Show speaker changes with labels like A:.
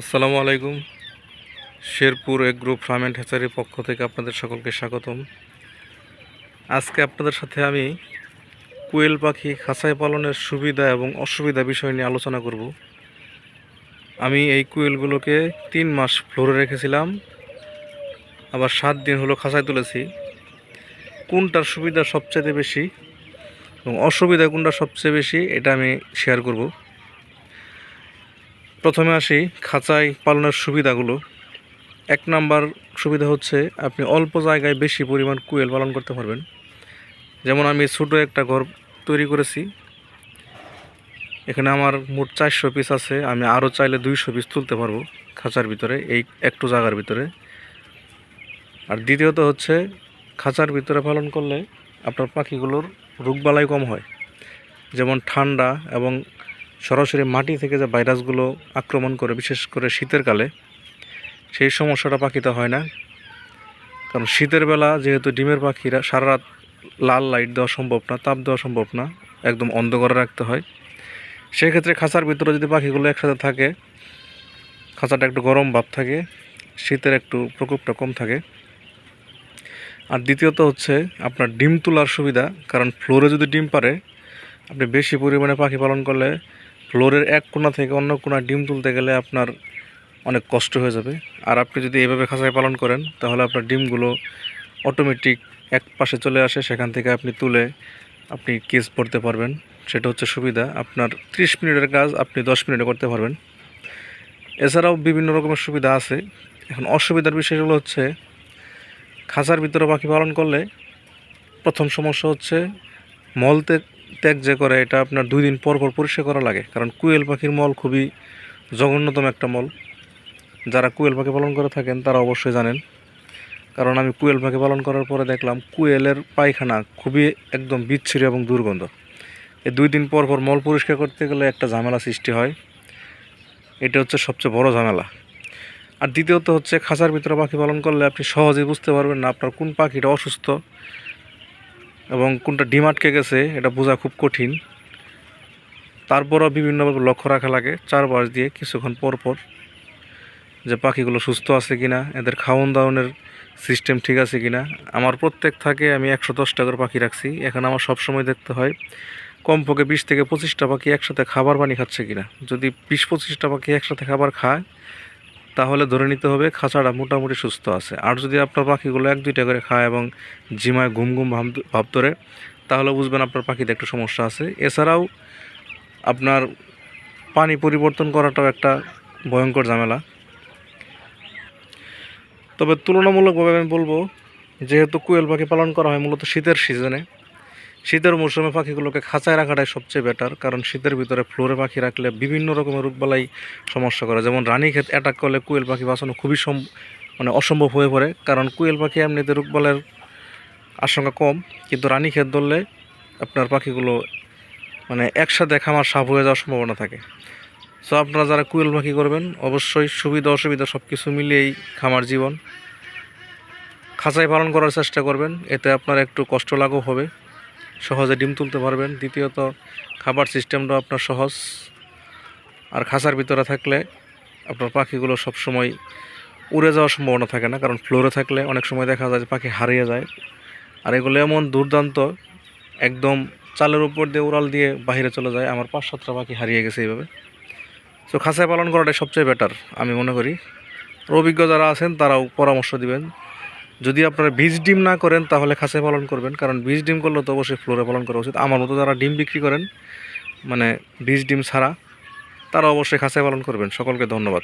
A: আসসালামু আলাইকুম। Sherpur agro farm and হ্যাচারির পক্ষ থেকে আপনাদের সকলকে স্বাগতম। আজকে আপনাদের সাথে আমি কোয়েল পাখি খাঁচায় পালনের সুবিধা এবং অসুবিধা বিষয় নিয়ে আলোচনা করব। আমি এই কোয়েলগুলোকে তিন মাস ফ্লোরে রেখেছিলাম, আবার সাত দিন হলো খাঁচায় তুলেছি। কোনটার সুবিধা সবচেয়ে বেশি এবং অসুবিধা কোনটা সবচেয়ে বেশি, এটা আমি শেয়ার করব। প্রথমে আসি খাঁচায় পালনের সুবিধাগুলো। এক নাম্বার সুবিধা হচ্ছে আপনি অল্প জায়গায় বেশি পরিমাণ কুয়েল পালন করতে পারবেন। যেমন আমি ছোটো একটা ঘর তৈরি করেছি। এখানে আমার মোট চারশো পিস আছে, আমি আরও চাইলে দুইশো পিস তুলতে পারব খাঁচার ভিতরে, এই একটু জায়গার ভিতরে। আর দ্বিতীয়ত হচ্ছে, খাঁচার ভিতরে পালন করলে আপনার পাখিগুলোর রোগবালাই কম হয়। যেমন ঠান্ডা এবং সরাসরি মাটি থেকে যে ভাইরাসগুলো আক্রমণ করে, বিশেষ করে শীতের কালে, সেই সমস্যাটা পাখিতে হয় না। কারণ শীতের বেলা যেহেতু ডিমের পাখিরা সারা রাত লাল লাইট দেওয়া সম্ভব না, তাপ দেওয়া সম্ভব না, একদম অন্ধকারে রাখতে হয়। সেক্ষেত্রে খাঁচার ভিতরে যদি পাখিগুলো একসাথে থাকে, খাঁচাটা একটু গরম ভাব থাকে, শীতের একটু প্রকোপটা কম থাকে। আর দ্বিতীয়ত হচ্ছে আপনার ডিম তোলার সুবিধা, কারণ ফ্লোরে যদি ডিম পারে, আপনি বেশি পরিমাণে পাখি পালন করলে ফ্লোরের এক কোণা থেকে অন্য কোণা ডিম তুলতে গেলে আপনার অনেক কষ্ট হয়ে যাবে। আর আপনি যদি এভাবে খাঁচায় পালন করেন, তাহলে আপনার ডিমগুলো অটোমেটিক এক পাশে চলে আসে, সেখান থেকে আপনি তুলে আপনি কেস পড়তে পারবেন। সেটা হচ্ছে সুবিধা। আপনার 30 মিনিটের কাজ আপনি 10 মিনিটে করতে পারবেন। এছাড়াও বিভিন্ন রকমের সুবিধা আছে। এখন অসুবিধার বিষয়গুলো হচ্ছে, খাঁচার ভিতরে পাখি পালন করলে প্রথম সমস্যা হচ্ছে মল ত্যাগ যে করে, এটা আপনার দুই দিন পর পর পরিষ্কার করা লাগে। কারণ কুয়েল পাখির মল খুবই জঘন্যতম একটা মল। যারা কুয়েল পাখি পালন করে থাকেন, তারা অবশ্যই জানেন। কারণ আমি কুয়েল পাখি পালন করার পরে দেখলাম, কুয়েলের পায়খানা খুবই একদম বিচ্ছিরি এবং দুর্গন্ধ। এই দুই দিন পর পর মল পরিষ্কার করতে গেলে একটা ঝামেলা সৃষ্টি হয়। এটা হচ্ছে সবচেয়ে বড় ঝামেলা। আর দ্বিতীয়ত হচ্ছে, খাঁচার ভিতরে পাখি পালন করলে আপনি সহজেই বুঝতে পারবেন না আপনার কোন পাখিটা অসুস্থ। এবং কোনটা ডিম আটকে গেছে, এটা বোঝা খুব কঠিন। তারপরও বিভিন্নভাবে লক্ষ্য রাখা লাগে, চারপাশ দিয়ে কিছুক্ষণ পর পর যে পাখিগুলো সুস্থ আছে কিনা, এদের খাওয়ন দাওয়ানোর সিস্টেম ঠিক আছে কিনা। আমার প্রত্যেক থাকে আমি একশো দশ টাকার পাখি রাখছি, এখন আমার সব সময় দেখতে হয় কমপক্ষে বিশ থেকে পঁচিশটা পাখি একসাথে খাবার পানি খাচ্ছে কিনা। যদি বিশ পঁচিশটা পাখি একসাথে খাবার খায় তাহলে ধরে নিতে হবে খাঁচাটা মোটামুটি সুস্থ আছে। আর যদি আপনার পাখিগুলো এক, দুইটা করে খায় এবং জিমায় ঘুম ঘুম ভাব ধরে, তাহলে বুঝবেন আপনার পাখিতে একটু সমস্যা আছে। এছাড়াও আপনার পানি পরিবর্তন করাটাও একটা ভয়ঙ্কর ঝামেলা। তবে তুলনামূলকভাবে আমি বলব, যেহেতু কুয়েল পাখি পালন করা হয় মূলত শীতের সিজনে শীতের মৌসুমে পাখিগুলোকে খাঁচায় রাখাটাই সবচেয়ে বেটার কারণ শীতের ভিতরে ফ্লোরে পাখি রাখলে বিভিন্ন রকমের রোগবালাই সমস্যা করে। যেমন রানী ক্ষেত অ্যাটাক করলে কুয়েল পাখি বাঁচানো খুবই সম মানে অসম্ভব হয়ে পড়ে, কারণ কুয়েল পাখি এমনিতে রোগবালের আশঙ্কা কম, কিন্তু রানী ক্ষেত ধরলে আপনার পাখিগুলো মানে একসাথে খামার সাফ হয়ে যাওয়ার সম্ভাবনা থাকে। সো আপনারা যারা কুয়েল পাখি করবেন, অবশ্যই সুবিধা অসুবিধা সব কিছু মিলিয়েই খামার জীবন খাঁচায় পালন করার চেষ্টা করবেন, এতে আপনার একটু কষ্ট লাঘব হবে। সহজে ডিম তুলতে পারবেন। দ্বিতীয়ত, খাবার সিস্টেমটাও আপনার সহজ। আর খাঁচার ভিতরে থাকলে আপনার পাখিগুলো সব সময় উড়ে যাওয়ার সম্ভাবনা থাকে না, কারণ ফ্লোরে থাকলে অনেক সময় দেখা যায় যে পাখি হারিয়ে যায়। আর এগুলো এমন দুর্দান্ত, একদম চালের উপর দিয়ে উড়াল দিয়ে বাইরে চলে যায়। আমার পাঁচ সাতটা পাখি হারিয়ে গেছে এইভাবে। তো খাঁচায় পালন করাটাই সবচেয়ে বেটার আমি মনে করি। অভিজ্ঞ যারা আছেন, তারাও পরামর্শ দিবেন। যদি আপনারা বীজ ডিম না করেন, তাহলে খাসে পালন করবেন, কারণ বীজ ডিম করলে তো অবশ্যই ফ্লোরে পালন করা উচিত। আমার মতো যারা ডিম বিক্রি করেন মানে বীজ ডিম ছাড়া, তারা অবশ্যই খাসে পালন করবেন। সকলকে ধন্যবাদ।